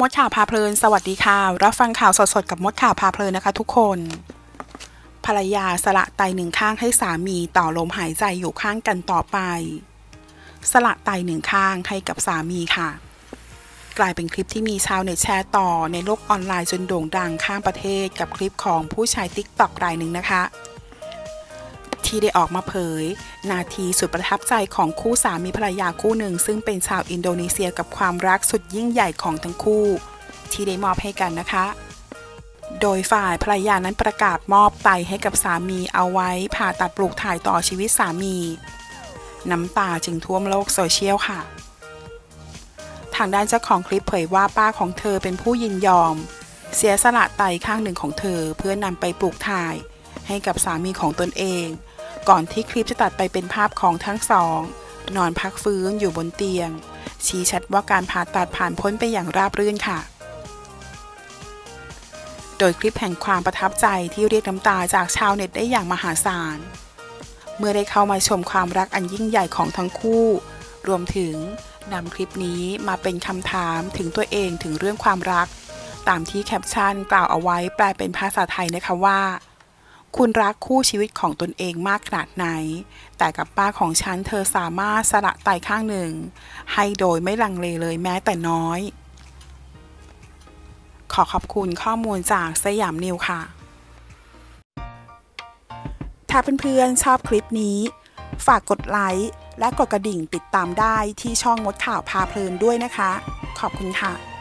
มดข่าวพาเพลิน สวัสดีค่ะ รับฟังข่าวสดๆ กับมดข่าวพาเพลินนะคะทุกคน ภรรยาสละไตหนึ่งข้างให้สามีต่อลมหายใจอยู่ข้างกันต่อไป สละไตหนึ่งข้างให้กับสามีค่ะ กลายเป็นคลิปที่มีชาวเน็ตแชร์ต่อในโลกออนไลน์จนโด่งดังข้ามประเทศกับคลิปของผู้ใช้ติ๊กต็อกรายหนึ่งนะคะ ที่ได้ออกมาเผย นาทีสุดประทับใจของคู่สามีภรรยาคู่หนึ่ง ซึ่งเป็นชาวอินโดนีเซียกับความรักสุดยิ่งใหญ่ของทั้งคู่ ที่ได้มอบให้กันนะคะ โดยฝ่ายภรรยานั้นประกาศมอบไตให้กับสามีเอาไว้ ผ่าตัดปลูกถ่ายต่อชีวิตสามี น้ำตาจึงท่วมโลกโซเชียลค่ะ ทางด้านเจ้าของคลิปเผยว่าป้าของเธอเป็นผู้ยินยอม เสียสละไตข้างหนึ่งของเธอเพื่อนำไปปลูกถ่ายให้กับสามีของตนเอง ก่อนที่คลิปจะตัดไปเป็นภาพของทั้งสอง นอนพักฟื้นอยู่บนเตียง ชี้ชัดว่าการผ่าตัดผ่านพ้นไปอย่างราบรื่นค่ะ โดยคลิปแห่งความประทับใจที่เรียกน้ำตาจากชาวเน็ตได้อย่างมหาศาล เมื่อได้เข้ามาชมความรักอันยิ่งใหญ่ของทั้งคู่ รวมถึงนำคลิปนี้มาเป็นคำถามถึงตัวเองถึงเรื่องความรัก ตามที่แคปชั่นกล่าวเอาไว้แปลเป็นภาษาไทยนะคะว่า คุณรักคู่ชีวิตของตนเองมากขนาดไหน แต่กับป้าของฉันเธอสามารถสละไตข้างหนึ่ง ให้โดยไม่ลังเลเลยแม้แต่น้อย ขอขอบคุณข้อมูลจากสยามนิวค่ะ ถ้าเพื่อนๆชอบคลิปนี้ ฝากกดไลค์และกดกระดิ่งติดตามได้ที่ช่องมดข่าวพาเพลินด้วยนะคะ ขอบคุณค่ะ